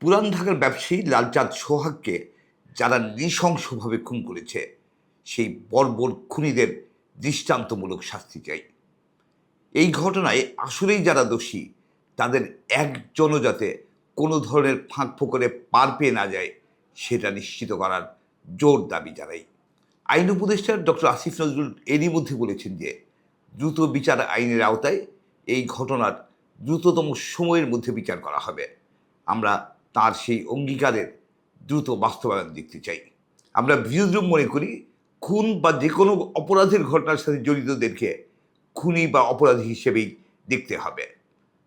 পুরান ঢাকার ব্যবসায়ী লালচাঁদ সোহাগকে যারা নৃশংসভাবে খুন করেছে, সেই বর্বর খুনিদের দৃষ্টান্তমূলক শাস্তি চাই। এই ঘটনায় আসলেই যারা দোষী, তাদের একজনও যাতে কোনো ধরনের ফাঁক ফোকরে পার পেয়ে না যায়, সেটা নিশ্চিত করার জোর দাবি জানাই। আইন উপদেষ্টা ডক্টর আসিফ নজরুল এরই মধ্যে বলেছেন যে, দ্রুত বিচার আইনের আওতায় এই ঘটনার দ্রুততম সময়ের মধ্যে বিচার করা হবে। আমরা তার সেই অঙ্গীকারের দ্রুত বাস্তবায়ন দেখতে চাই। আমরা বিরোধী মনে করি, খুন বা যে কোনো অপরাধের ঘটনার সাথে জড়িতদেরকে খুনি বা অপরাধী হিসেবেই দেখতে হবে।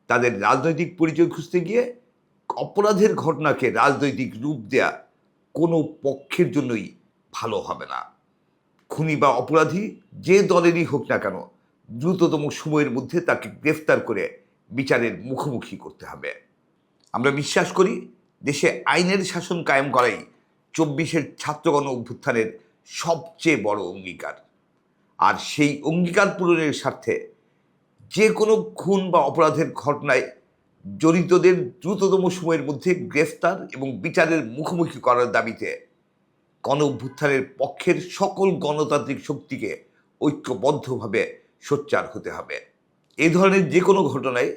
তাদের রাজনৈতিক পরিচয় খুঁজতে গিয়ে অপরাধের ঘটনাকে রাজনৈতিক রূপ দেয়া কোনো পক্ষের জন্যই ভালো হবে না। খুনি বা অপরাধী যে দলেরই হোক না কেন, দ্রুততম সময়ের মধ্যে তাকে গ্রেফতার করে বিচারের মুখোমুখি করতে হবে। আমরা বিশ্বাস করি দেশে আইনের শাসন কায়েম করাই চব্বিশের ছাত্রগণ অভ্যুত্থানের সবচেয়ে বড় অঙ্গীকার। আর সেই অঙ্গীকার পূরণের স্বার্থে যে কোনো খুন বা অপরাধের ঘটনায় জড়িতদের দ্রুততম সময়ের মধ্যে গ্রেফতার এবং বিচারের মুখোমুখি করার দাবিতে গণ অভ্যুত্থানের পক্ষের সকল গণতান্ত্রিক শক্তিকে ঐক্যবদ্ধভাবে সোচ্চার হতে হবে। এ ধরনের যে কোনো ঘটনায়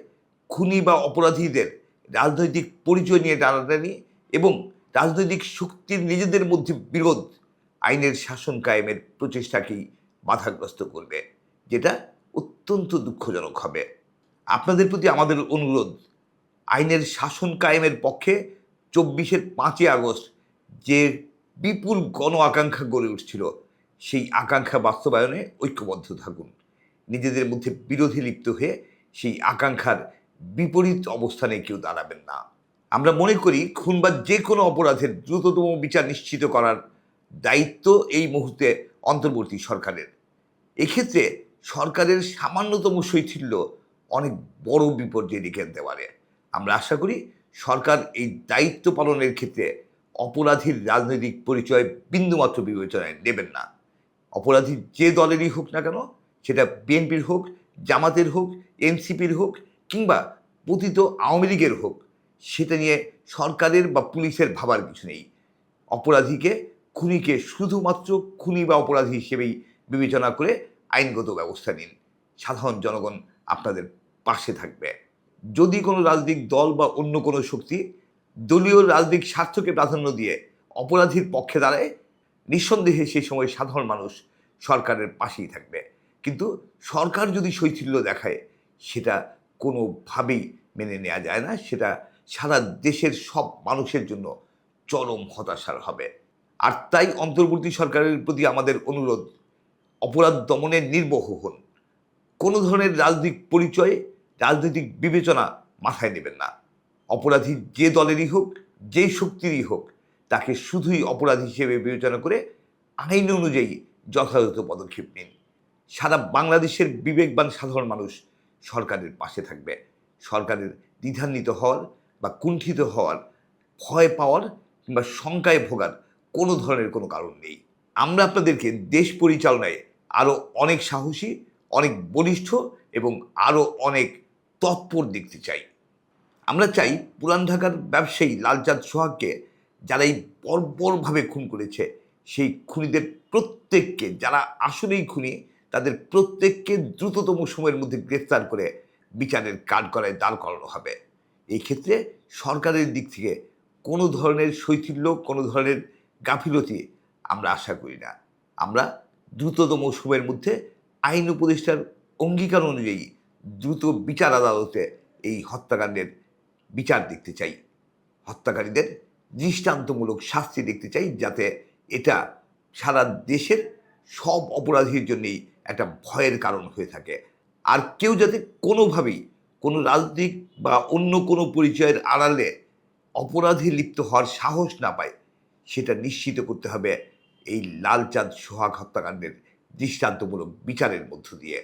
খুনি বা অপরাধীদের রাজনৈতিক পরিচয় নিয়ে টানাটানি এবং রাজনৈতিক শক্তির নিজেদের মধ্যে বিরোধ আইনের শাসন কায়েমের প্রচেষ্টাকেই বাধাগ্রস্ত করবে, যেটা অত্যন্ত দুঃখজনক হবে। আপনাদের প্রতি আমাদের অনুরোধ, আইনের শাসন কায়েমের পক্ষে চব্বিশের পাঁচই আগস্ট যে বিপুল গণ আকাঙ্ক্ষা গড়ে উঠছিল, সেই আকাঙ্ক্ষা বাস্তবায়নে ঐক্যবদ্ধ থাকুন। নিজেদের মধ্যে বিরোধী লিপ্ত হয়ে সেই আকাঙ্ক্ষার বিপরীত অবস্থানে কেউ দাঁড়াবেন না। আমরা মনে করি খুন বা যে কোনো অপরাধের দ্রুততম বিচার নিশ্চিত করার দায়িত্ব এই মুহূর্তে অন্তর্বর্তী সরকারের। এক্ষেত্রে সরকারের সামান্যতম শৈথিল্য অনেক বড় বিপর্যয় ডেকে আনতে পারে। আমরা আশা করি সরকার এই দায়িত্ব পালনের ক্ষেত্রে অপরাধীর রাজনৈতিক পরিচয় বিন্দুমাত্র বিবেচনায় নেবেন না। অপরাধী যে দলেরই হোক না কেন, সেটা বিএনপির হোক, জামাতের হোক, এনসিপির হোক কিংবা পতিত আওয়ামী লীগের হোক, সেটা নিয়ে সরকারের বা পুলিশের ভাবার কিছু নেই। অপরাধীকে, খুনিকে শুধুমাত্র খুনি বা অপরাধী হিসেবেই বিবেচনা করে আইনগত ব্যবস্থা নিন। সাধারণ জনগণ আপনাদের পাশে থাকবে। যদি কোনো রাজনৈতিক দল বা অন্য কোনো শক্তি দলীয় রাজনৈতিক স্বার্থকে প্রাধান্য দিয়ে অপরাধীর পক্ষে দাঁড়ায়, নিঃসন্দেহে সেই সময় সাধারণ মানুষ সরকারের পাশেই থাকবে। কিন্তু সরকার যদি শৈথিল্য দেখায়, সেটা কোনোভাবেই মেনে নেওয়া যায় না। সেটা সারা দেশের সব মানুষের জন্য চরম হতাশার হবে। আর তাই অন্তর্বর্তী সরকারের প্রতি আমাদের অনুরোধ, অপরাধ দমনের নির্বহ হন। কোনো ধরনের রাজনৈতিক পরিচয়, রাজনৈতিক বিবেচনা মাথায় নেবেন না। অপরাধী যে দলেরই হোক যেই শক্তিরই হোক, তাকে শুধুই অপরাধী হিসেবে বিবেচনা করে আইন অনুযায়ী যথাযথ পদক্ষেপ নিন। সারা বাংলাদেশের বিবেকবান সাধারণ মানুষ সরকারের পাশে থাকবে। সরকারের দ্বিধান্বিত হওয়ার বা কুণ্ঠিত হওয়ার ভয় পাওয়ার কিংবা শঙ্কায় ভোগার কোনো ধরনের কোনো কারণ নেই। আমরা আপনাদেরকে দেশ পরিচালনায় আরও অনেক সাহসী, অনেক বলিষ্ঠ এবং আরও অনেক তৎপর দেখতে চাই। আমরা চাই পুরান ঢাকার ব্যবসায়ী লালচাঁদ সোহাগকে যারা এই বর্বরভাবে খুন করেছে, সেই খুনিদের প্রত্যেককে, যারা আসলেই খুনি তাদের প্রত্যেককে দ্রুততম সময়ের মধ্যে গ্রেফতার করে বিচারের কাঠগড়ায় দাঁড় করানো হবে। এই ক্ষেত্রে সরকারের দিক থেকে কোনো ধরনের শৈথিল্য, কোনো ধরনের গাফিলতি আমরা আশা করি না। আমরা দ্রুততম সময়ের মধ্যে আইন উপদেষ্টার অঙ্গীকার অনুযায়ী দ্রুত বিচার আদালতে এই হত্যাকাণ্ডের বিচার দেখতে চাই। হত্যাকারীদের দৃষ্টান্তমূলক শাস্তি দেখতে চাই যাতে এটা সারা দেশের সব অপরাধীর জন্যই একটা ভয়ের কারণ হয়ে থাকে। আর কেউ যাতে কোনোভাবেই কোনো রাজনৈতিক বা অন্য কোনো পরিচয়ের আড়ালে অপরাধে লিপ্ত হওয়ার সাহস না পায়, সেটা নিশ্চিত করতে হবে এই লালচাঁদ সোহাগ হত্যাকাণ্ডের দৃষ্টান্তমূলক বিচারের মধ্য দিয়ে।